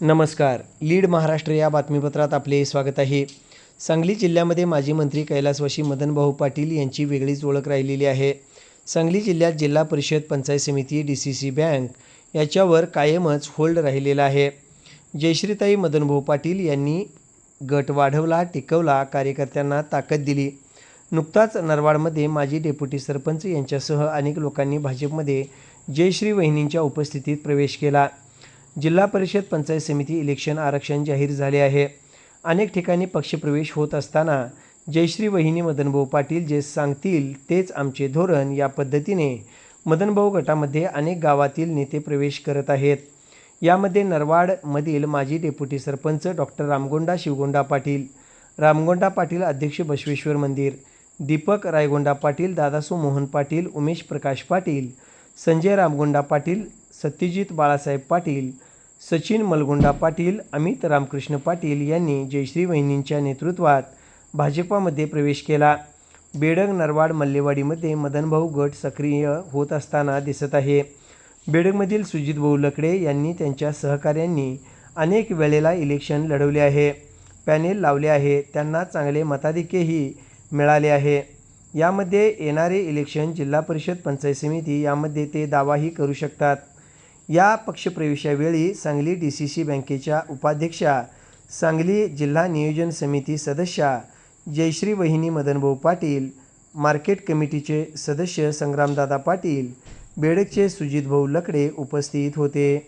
नमस्कार. लीड महाराष्ट्र या बातमीपत्रात आपले स्वागत आहे. सांगली जिल्ह्यामध्ये माजी मंत्री कैलासवाशी मदनभाऊ पाटील यांची वेगळीच ओळख राहिलेली आहे. सांगली जिल्ह्यात जिल्हा परिषद पंचायत समिती डी सी सी बँक याच्यावर कायमच होल्ड राहिलेला आहे. जयश्रीताई मदनभाऊ पाटील यांनी गट वाढवला टिकवला कार्यकर्त्यांना ताकद दिली. नुकताच नरवाडमध्ये माजी डेप्युटी सरपंच यांच्यासह अनेक लोकांनी भाजपमध्ये जयश्री वहिनींच्या उपस्थितीत प्रवेश केला. जिल्हा परिषद पंचायत समिती इलेक्शन आरक्षण जाहीर झाले आहे. अनेक ठिकाणी पक्षप्रवेश होत असताना जयश्री वहिनी मदनभाऊ पाटील जे सांगतील तेच आमचे धोरण या पद्धतीने मदनभाऊ गटामध्ये अनेक गावातील नेते प्रवेश करत आहेत. यामध्ये नरवाडमधील माजी डेप्युटी सरपंच डॉक्टर रामगोंडा शिवगोंडा पाटील रामगोंडा पाटील अध्यक्ष बसवेश्वर मंदिर दीपक रायगोंडा पाटील दादासू मोहन पाटील उमेश प्रकाश पाटील संजय रामगोंडा पाटील सत्यजित बाळासाहेब पाटील सचिन मलगोंडा पाटील अमित रामकृष्ण पाटील यांनी जयश्री वहिनींच्या नेतृत्वात भाजपामध्ये प्रवेश केला. बेडग नरवाड मल्लेवाडीमध्ये मदनभाऊ गट सक्रिय होत असताना दिसत आहे. बेडगमधील सुजित भाऊ लकडे यांनी त्यांच्या सहकाऱ्यांनी अनेक वेळेला इलेक्शन लढवले आहे. पॅनेल लावले आहे. त्यांना चांगले मताधिक्यही मिळाले आहे. यामध्ये येणारे इलेक्शन जिल्हा परिषद पंचायत समिती यामध्ये ते दावाही करू शकतात. या पक्षप्रवेशावेळी सांगली डी सी सी बँकेच्या उपाध्यक्षा सांगली जिल्हा नियोजन समिती सदस्या जयश्री वहिनी मदनभाऊ पाटील मार्केट कमिटीचे सदस्य संग्रामदादा पाटील बेडकचे सुजितभाऊ लकडे उपस्थित होते.